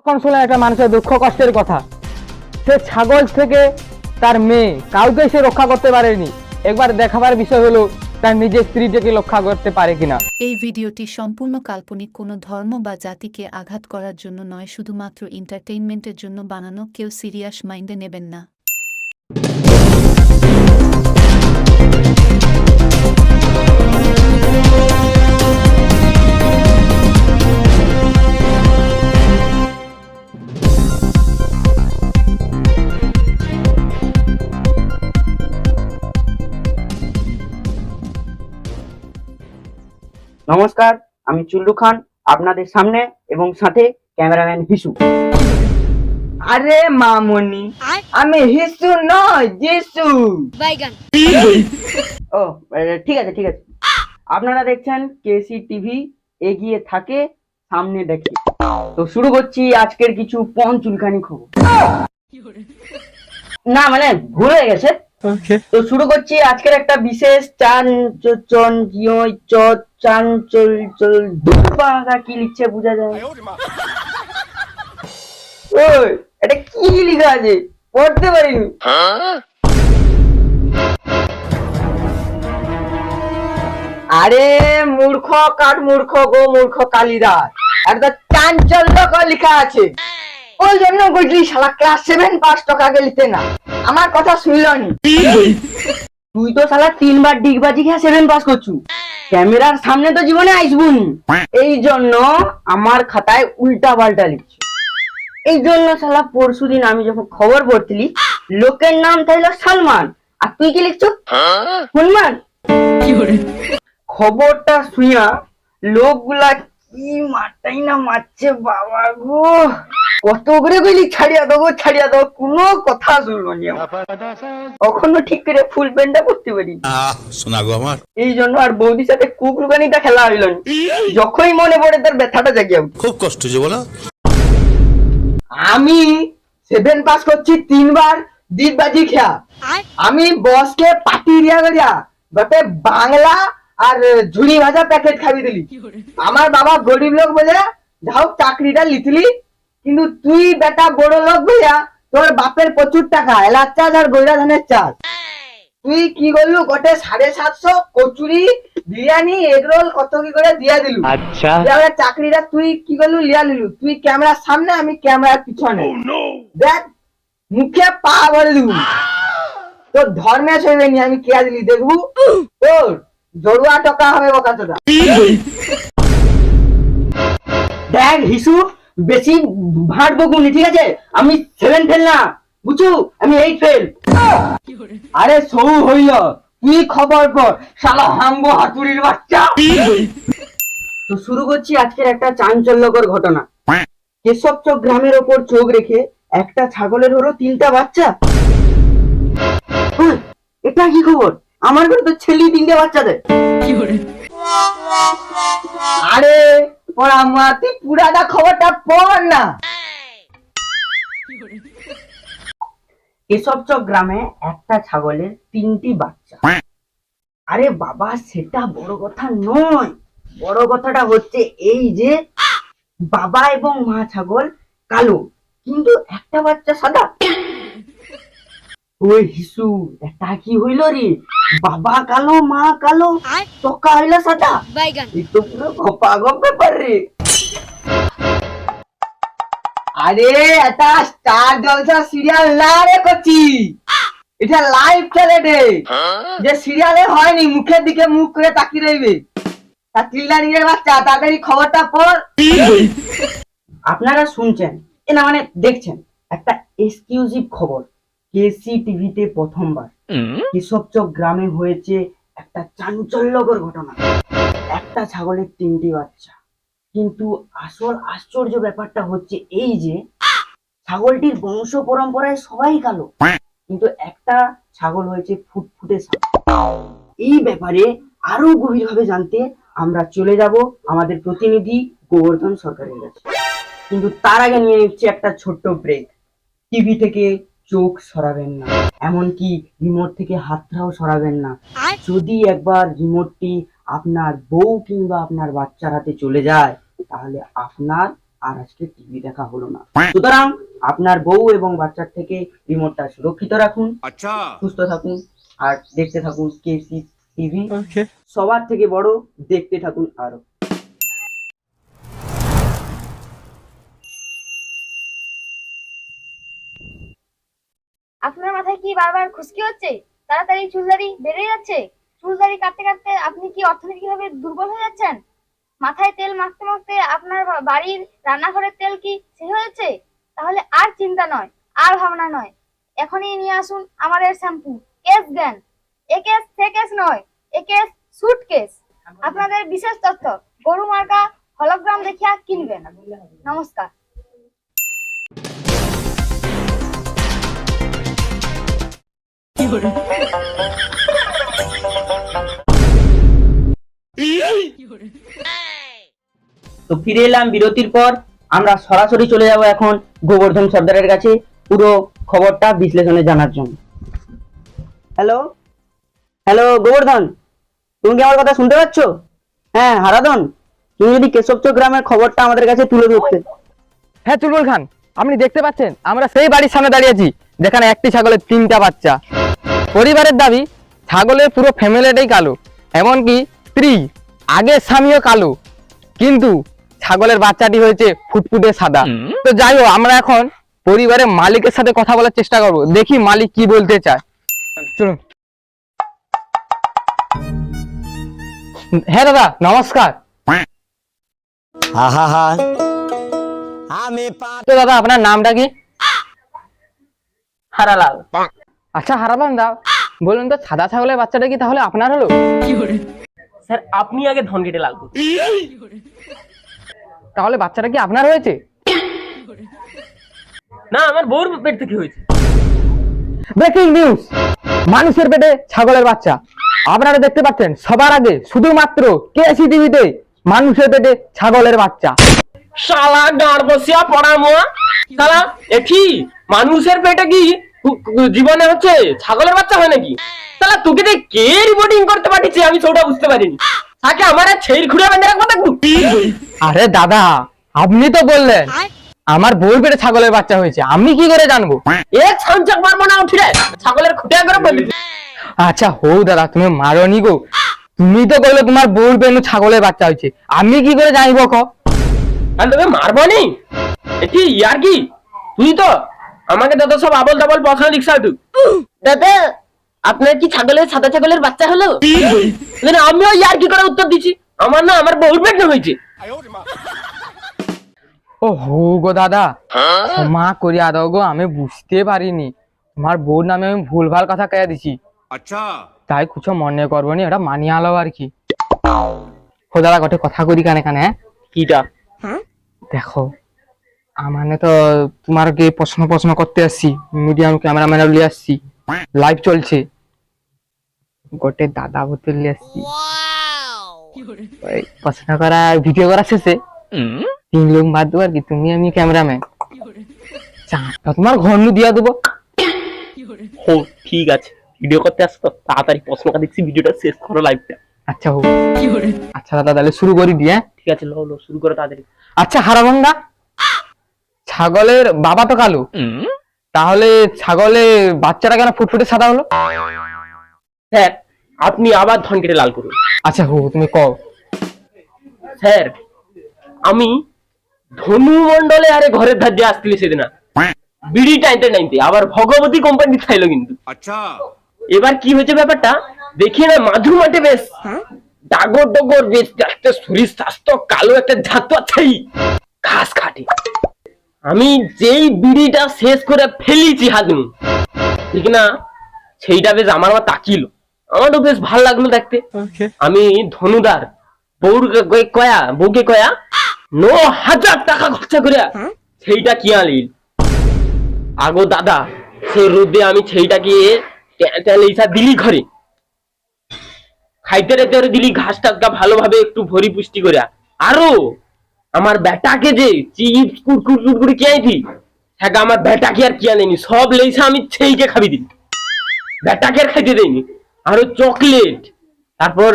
তখন শুনলাম একটা মানুষের দুঃখ কষ্টের কথা। সে ছাগল থেকে তার মেয়ে কাউকে সে রক্ষা করতে পারেনি। একবার দেখাবার বিষয় হলো, তার নিজের স্ত্রীটাকে রক্ষা করতে পারে কিনা। এই ভিডিওটি সম্পূর্ণ কাল্পনিক, কোনো ধর্ম বা জাতিকে আঘাত করার জন্য নয়, শুধুমাত্র এন্টারটেইনমেন্টের জন্য বানানো। কেউ সিরিয়াস মাইন্ডে নেবেন না। নমস্কার আমি চুল্লু খান আপনাদের সামনে এবং সাথে ক্যামেরাম্যান হিসু। আরে মামনি আমি হিসু নয় বাইগান। ও ঠিক আছে ঠিক আছে। আপনারা দেখছেন কেসি টিভি এগিয়ে থাকে সামনে দেখে। তো শুরু করছি আজকের কিছু পন চুলকানি খবর না মানে ভুল হয়ে গেছে। তো শুরু করছি আজকের একটা বিশেষ চান চন চ চান চল চল দুপা কি লিখছে বোঝা যায় ওই এটা কি লেখা আছে? পড়তে পারিনি। আরে মূর্খ কার মূর্খ গো মূর্খ কালিদাস একটা চাঞ্চল্যকর লেখা আছে। ওই জন্য বুঝলি শালা ক্লাস সেভেন পাঁচ টাকা গেলিতে না। আমার কথা শুনলনি তুই তো শালা তিনবার ডিগবাজি খেয়ে সেভেন পাস করছু। ক্যামেরার সামনে তো জীবনে আসবুনি এই জন্য আমার খাতায় উল্টা পাল্টা লিখছি। এই জন্য শালা পরশুদিন আমি যখন খবর পড়তিলি লোকের নাম তাইল সালমান। আর তুই কি লিখছো? হনুমান। খবরটা শুইয়া লোকগুলা কি মারটাই না মারছে বাবা গো। কত করে গেলি ছাড়িয়া দেবো ছাড়িয়া দেবো কোনো কথা শুনলো নি। কখনো ঠিক করে ফুল প্যান্টটা করতে পারি। শোনা গো আমার। এই জন্য আর বৌদির সাথে কুকুরগানিটা খেলা হইল যখনই মনে পড়ে তার ব্যথাটা জাগিয়ে। খুব কষ্ট যে বলো। আমি সেভেন পাস করছি তিনবার দিগবাজি খেয়া। আমি বসকে পাটি দিয়া গেলিয়া গটে বাংলা আর ঝুড়ি ভাজা প্যাকেট খাবি দিলি। আমার বাবা গরিব লোক বলে যাও চাকরিটা লিখলি কিন্তু তুই বেটা বড় লোক বইয়া তোর বাপের প্রচুর টাকা এলাচ চাষ আর গৈরা ধানের চাষ। তুই কি করলু? গটে সাড়ে সাতশো কচুরি বিরিয়ানি এগ রোল কত কি করে দিয়া দিলু। আচ্ছা। চাকরিটা তুই কি করলু? লিয়া লিলু তুই ক্যামেরার সামনে আমি ক্যামেরার পিছনে। দেখ মুখে পা বলে দিব তোর ধর্মে চলবে নি আমি কেয়া দিলি? দেখবু? তোর জড়ুয়া টকা হবে বকাচোদা দেখ হিসু। বেশি ভাট বকুনি ঠিক আছে? আমি সেভেন ফেল না বুঝু আমি এইট ফেল আরে সৌ হইল তুই খবর পর শালা হাম্বো হাতুড়ির বাচ্চা। তো শুরু করছি আজকের একটা চাঞ্চল্যকর ঘটনা। কেশবচক গ্রামের ওপর চোখ রেখে একটা ছাগলের হলো তিনটা বাচ্চা। ওই, এটা কি খবর? আমার ঘরে তো ছেলে তিনটা বাচ্চা দেয়। আরে খবরটা পড় না। গ্রামে একটা ছাগলের তিনটি বাচ্চা। আরে বাবা, সেটা বড় কথা নয়। বড় কথাটা হচ্ছে এই যে, বাবা এবং মা ছাগল কালো, কিন্তু একটা বাচ্চা সাদা। ওই হিসু, এটা কি হইল রে? বাবা কালো মা কালো টকা হইল সাদা। তো পুরো গপা গপ ব্যাপার রে আরে এটা স্টার জলসা সিরিয়াল না রে করছি এটা লাইভ চলে রে যে সিরিয়ালে হয়নি মুখের দিকে মুখ করে তাকিয়ে রইবে। তা চিল্লানি রে বাচ্চা তাড়াতাড়ি খবরটা পড়। আপনারা শুনছেন এ না মানে দেখছেন একটা এক্সক্লুসিভ খবর। কেসি টিভিতে প্রথমবার কেশবচক গ্রামে হয়েছে একটা চাঞ্চল্যকর ঘটনা। একটা ছাগলের তিনটি বাচ্চা। কিন্তু আসল আশ্চর্য ব্যাপারটা হচ্ছে এই যে ছাগলটির বংশ পরম্পরায় সবাই কালো। কিন্তু একটা ছাগল হয়েছে ফুটফুটে এই ব্যাপারে আরও গভীরভাবে জানতে আমরা চলে যাব আমাদের প্রতিনিধি গোবর্ধন সরকারের কাছে। কিন্তু তার আগে নিয়ে নিচ্ছি একটা ছোট্ট ব্রেক টিভি থেকে চোখ সরাবেন না। এমনকি রিমোট থেকে হাতটাও সরাবেন না। যদি একবার রিমোটটি আপনার বউ কিংবা আপনার বাচ্চার হাতে চলে যায় তাহলে আপনার আর আজকে টিভি দেখা হলো না। সুতরাং আপনার বউ এবং বাচ্চার থেকে রিমোটটা সুরক্ষিত রাখুন। আচ্ছা। সুস্থ থাকুন আর দেখতে থাকুন কেসি টিভি। সবার থেকে বড় দেখতে থাকুন আরও আপনার মাথায় কি বারবার খুশকি হচ্ছে? তাড়াতাড়ি চুলদারি বেড়ে যাচ্ছে? চুলদারি কাটতে কাটতে আপনি কি অর্থনৈতিকভাবে দুর্বল হয়ে যাচ্ছেন? মাথায় তেল মাখতে মাখতে আপনার বাড়ির রান্নাঘরের তেল কি শেষ হয়ে যাচ্ছে তাহলে আর চিন্তা নয়, আর ভাবনা নয়। এখনই নিয়ে আসুন আমাদের শ্যাম্পু। কেস জ্ঞান এ কেস নয়, এ কেস সুট কেস আপনাদের বিশেষ তথ্য। গরু মার্কা হলোগ্রাম দেখিয়া কিনবেন। নমস্কার। তো ফিরে এলাম বিরতির পর আমরা সরাসরি চলে যাব এখন গোবর্ধন সর্দারের কাছে। পুরো খবরটা বিশ্লেষণে জানার জন্য। Hello hello Gobardhan? তুমি কি আমার কথা শুনতে পাচ্ছ? হ্যাঁ হারাধন তুমি যদি কেশবচক গ্রামের খবরটা আমাদের কাছে তুলে ধরতে। হ্যাঁ চুলবুল খান আপনি দেখতে পাচ্ছেন আমরা সেই বাড়ির সামনে দাঁড়িয়ে আছি। যেখানে একটি ছাগলের তিনটা বাচ্চা। পরিবারের দাবি ছাগলের পুরো ফ্যামিলিটাই কালো এমনকি স্ত্রী আগের স্বামীও কালো। কিন্তু ছাগলের বাচ্চাটি হয়েছে ফুটফুটে সাদা। তো যাই হোক আমরা এখন পরিবারের মালিকের সাথে কথা বলার চেষ্টা করব। দেখি মালিক কি বলতে চায়। চলুন। হ্যাঁ দাদা নমস্কার। তো দাদা আপনার নামটা কি? হারালাল। আচ্ছা হারালাল দা বলুন তো সাদা ছাগলের বাচ্চাটা কি তাহলে আপনার হলো? স্যার আপনি আগে ধন কেটে করুন। তাহলে বাচ্চাটা কি আপনার হয়েছে? না আমার বউর পেট থেকে হয়েছে। ব্রেকিং নিউজ মানুষের পেটে ছাগলের বাচ্চা। আপনারা দেখতে পাচ্ছেন সবার আগে শুধুমাত্র কেসি টিভিতে মানুষের পেটে ছাগলের বাচ্চা। শালা গাঁড় বসিয়া পড়া মোয়া। শালা এঠি মানুষের পেটে কি কু- কু- জীবনে হচ্ছে ছাগলের বাচ্চা হয় নাকি? তাহলে তোকে যে কে রিপোর্টিং করতে পাঠিয়েছে আমি সেটা বুঝতে পারিনি। তাকে আমার ছেড় খুঁড়ে বেঁধে রাখব দেখব আরে দাদা আপনি তো বললেন আমার বউর পেটে ছাগলের বাচ্চা হয়েছে আমি কি করে জানব? এক ছাঞ্চাক মারবো না ছাগলের খুঁটিয়া করে বলি আচ্ছা হৌ দাদা তুমি মারনি গো। তুমি তো বললে তোমার বউর পেটে ছাগলের বাচ্চা হয়েছে আমি কি করে জানব ক? আর তুমি মারবো নি? এটি ইয়ার কি? তুই তো আমাকে দাদা সব আবল তাবল পছন্দ লিখছা তুই দাদা আপনার কি ছাগলের সাদা ছাগলের বাচ্চা হলো? মানে আমিও ইয়ার কি করে উত্তর দিচ্ছি আমার না আমার বহুত মেঘনা হয়েছে। ও হো গো দাদা মা করিয়া দাও গো আমি বুঝতে পারিনি। আমার বউর নামে আমি ভুলভাল কথা কয়ে দিছি। আচ্ছা। তাই কিছু মনে করব নি এটা মানিয়ে আলো আর কি। খোদারা গটে কথা করি কানে কানে। কিটা? দেখো আমানে তো তোমার তোমারকে প্রশ্ন প্রশ্ন করতে আসছি মিডিয়াম ক্যামেরাম্যান লিয়ে আসছি। লাইভ চলছে। গোটে দাদা বোতল লিয়ে আসছি। প্রশ্ন করা ভিডিও করা শেষে। তিন লোক বাদ দেবো আর কি তুমি আমি ক্যামেরাম্যান চারটা তোমার ঘর নু দিয়া দেবো। হো ঠিক আছে। ভিডিও করতে আসতো তাড়াতাড়ি প্রশ্নটা দেখছি ভিডিওটা শেষ করো লাইভটা আচ্ছা হোক আচ্ছা দাদা তাহলে শুরু করি দিয়ে হ্যাঁ? ঠিক আছে লো লো শুরু করো তাড়াতাড়ি। আচ্ছা হারাভাঙ্গা ছাগলের বাবা তো কালো। তাহলে ছাগলে বাচ্চাটা কেন ফুটফুটে সাদা হলো? স্যার আপনি আবার ধন কেটে লাল করুন। আচ্ছা হু তুমি কও। স্যার আমি ধনু মন্ডলে আরে ঘরের ধার দিয়ে আসছিলি সেদিন। বিড়ি টাইনতে টাইনতে আবার ভগবতী কোম্পানি খাইলো কিন্তু। আচ্ছা। এবার কি হয়েছে ব্যাপারটা? দেখি না মাধু মাঠে বেশ। হ্যাঁ? ডাগর ডগর বেশ একটা শরীর স্বাস্থ্য কালো একটা ঝাঁতুয়া ছাই। ঘাস খাটে। আমি যেই বিড়িটা শেষ করে ফেলিছি হাজমু ঠিক না? সেইটা বেশ আমার আমার তাকিল। আমারও বেশ ভালো লাগল দেখতে। আমি ধনুদার বউর কয়া বউকে কয়া ন হাজার টাকা খরচা করে সেইটা কি আনলিল আগো দাদা সেই রোদে আমি সেইটাকে ইসা দিলি ঘরে। খাইতে রেতে দিলি ঘাস টাসটা ভালোভাবে একটু ভরি পুষ্টি করে আরও আমার বেটাকে যে চিপস কুরকুর কুরকুরি কে আইতি হ্যাঁ আমার বেটাকে আর কি আনেনি সব লেইসা আমি সেইকে খাবি দিই। বেটাকে আর খাইতে দেয়নি আরও চকলেট তারপর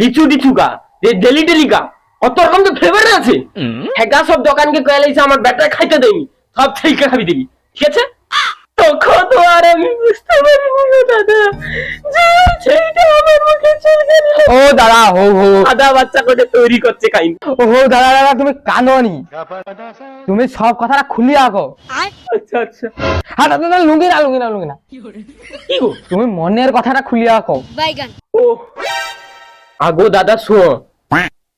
লিচু টিচুকা যে ডেলি ডেলিকা অত রকম তো ফ্লেভার আছে। হেগা সব দোকানকে কয়ে কয়ালাইছে আমার ব্যাটা খাইতে দেয়নি সব সেইকে খাবি দিবি। ঠিক আছে? তখন তো আর আমি বুঝতে পারিনি দাদা যে সেইটা আমার ও দাদা হো হো। আদা বাচ্চা করে তৈরি করছে কাইন। ও হো দাদা দাদা তুমি কাঁদনি তুমি সব কথাটা খুলিয়ে আঁকো আচ্ছা আচ্ছা। হ্যাঁ দাদা দাদা, লুঙ্গি না লুঙ্গি না লুঙ্গি না। কি গো? তুমি মনের কথাটা খুলিয়ে আঁকো ও। আগো দাদা শোনো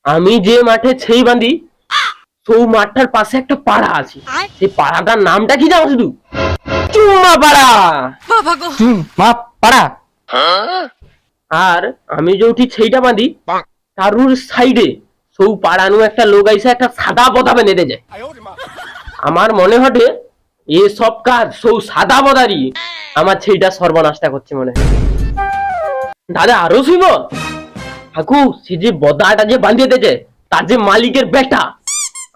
আমি যে মাঠে ছেই বাঁধি সৌ মাঠটার পাশে একটা পাড়া আছে। সেই পাড়াটার নামটা কি জানো শুধু? চুম্মা পাড়া। হুম, মা পাড়া? আর আমি যেউঠি ছেইটা বাঁধি তারুর সাইডে সৌ পাড়ানো একটা লোক আইসা একটা সাদা বদা বেঁধে যায়। আমার মনে হটে এ সব কাজ সৌ সাদা বদারি আমার ছেইটা সর্বনাশটা করছে মনে হয়। দাদা আরও শুইব? হাকু সে যে বদাটা যে বাঁধিয়ে দিয়েছে তার যে মালিকের বেটা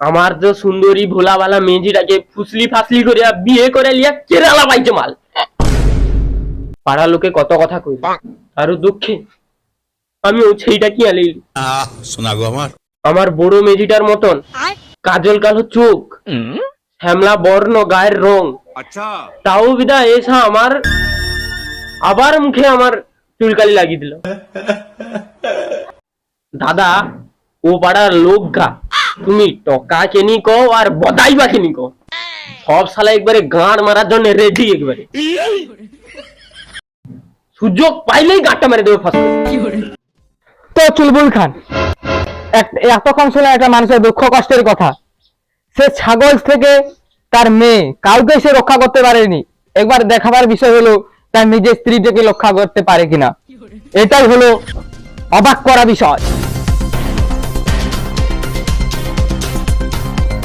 আমার যে সুন্দরী ভোলাওয়ালা মেজিটাকে ফুসলি ফাসলি করে বিয়ে করে লিয়া কেরালা পাইছে মাল। পাড়া লোকে কত কথা কই আরও দুঃখে। আমিও সেইটা কি আলি আহ শোনা গো আমার। আমার বড় মেজিটার মতন। কাজল কালো চোখ। শ্যামলা বর্ণ গায়ের রং। তাও বিদা এসা আমার আবার মুখে আমার চুলকালি লাগিয়ে দিল। দাদা ও পাড়ার লোক গা। তুমি টকা কেনি কও আর বদাই বা কেনি কও। সব সালা একবারে গাঁড় মারার জন্য রেডি একবারে। সুযোগ পাইলেই গাঁটটা মেরে দেবে ফার্স্ট তো চুলবুল খান এতক্ষণ শুনে একটা মানুষের দুঃখ কষ্টের কথা। সে ছাগল থেকে তার মেয়ে কাউকে সে রক্ষা করতে পারেনি। একবার দেখাবার বিষয় হলো তার নিজের স্ত্রীটাকে রক্ষা করতে পারে কিনা। এটাই হলো অবাক করা বিষয়।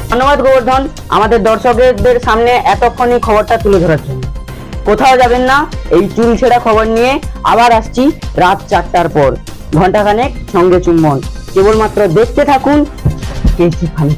ধন্যবাদ গোবর্ধন। আমাদের দর্শকদের সামনে এতক্ষণই খবরটা তুলে ধরার জন্য। কোথাও যাবেন না। এই চুল ছেঁড়া খবর নিয়ে আবার আসছি রাত চারটার পর। ঘন্টাখানেক সঙ্গে চুম্বন। কেবলমাত্র দেখতে থাকুন কেসি ফানি